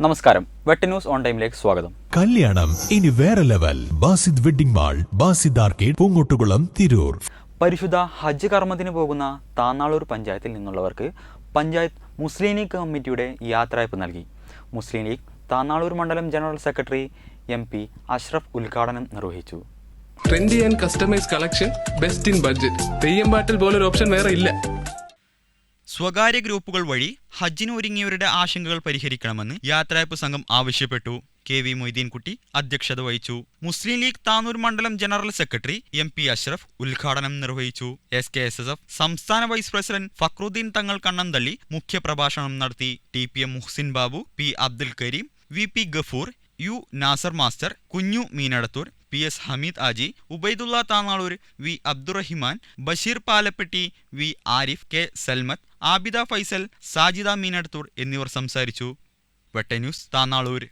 നമസ്കാരം. വെട്ടി news on ടൈമിലേക്ക് സ്വാഗതം. കല്യാണം. ഇനി വേറെ level. Basid wedding mall Basid arcade Poongottukulam Tirur. പരിശുദ്ധ ഹജ്ജ് കർമ്മത്തിന് പോകുന്ന താന്നാളൂർ പഞ്ചായത്തിൽ നിന്നുള്ളവർക്ക് പഞ്ചായത്ത് മുസ്ലിം ലീഗ് കമ്മിറ്റിയുടെ യാത്രയപ്പ് നൽകി. മുസ്ലിം ലീഗ് താന്നാളൂർ മണ്ഡലം general secretary M P Ashraf ഉദ്ഘാടനം നിർവഹിച്ചു. Trendy and customise collection best in budget. Theyyam പാട്ടിൽ പോലൊരു ഓപ്ഷൻ വേറെ ഇല്ല. സ്വകാര്യ ഗ്രൂപ്പുകൾ വഴി ഹജ്ജിന് ഒരുങ്ങിയവരുടെ ആശങ്കകൾ പരിഹരിക്കണമെന്ന് യാത്രയപ്പ് സംഘം ആവശ്യപ്പെട്ടു. കെ വി മൊയ്തീൻകുട്ടി അധ്യക്ഷത വഹിച്ചു. മുസ്ലിം ലീഗ് താനൂർ മണ്ഡലം general secretary M P Ashraf ഉദ്ഘാടനം നിർവഹിച്ചു. S K S S F സംസ്ഥാന വൈസ് പ്രസിഡന്റ് ഫക്രുദ്ദീൻ തങ്ങൾ കണ്ണന്തള്ളി മുഖ്യപ്രഭാഷണം നടത്തി. T P M Muhsin Babu P Abdul Kareem V P Gafoor U Nasar master Kunju Meenadathur P S Hameed Aaji Ubaidulla Thannalur V Abdurahiman Basheer Palappetty V Arif K Salmath Abida Faisal Sajida Meenadathur എന്നിവർ സംസാരിച്ചു. വെട്ടന്യൂസ് news Thannalur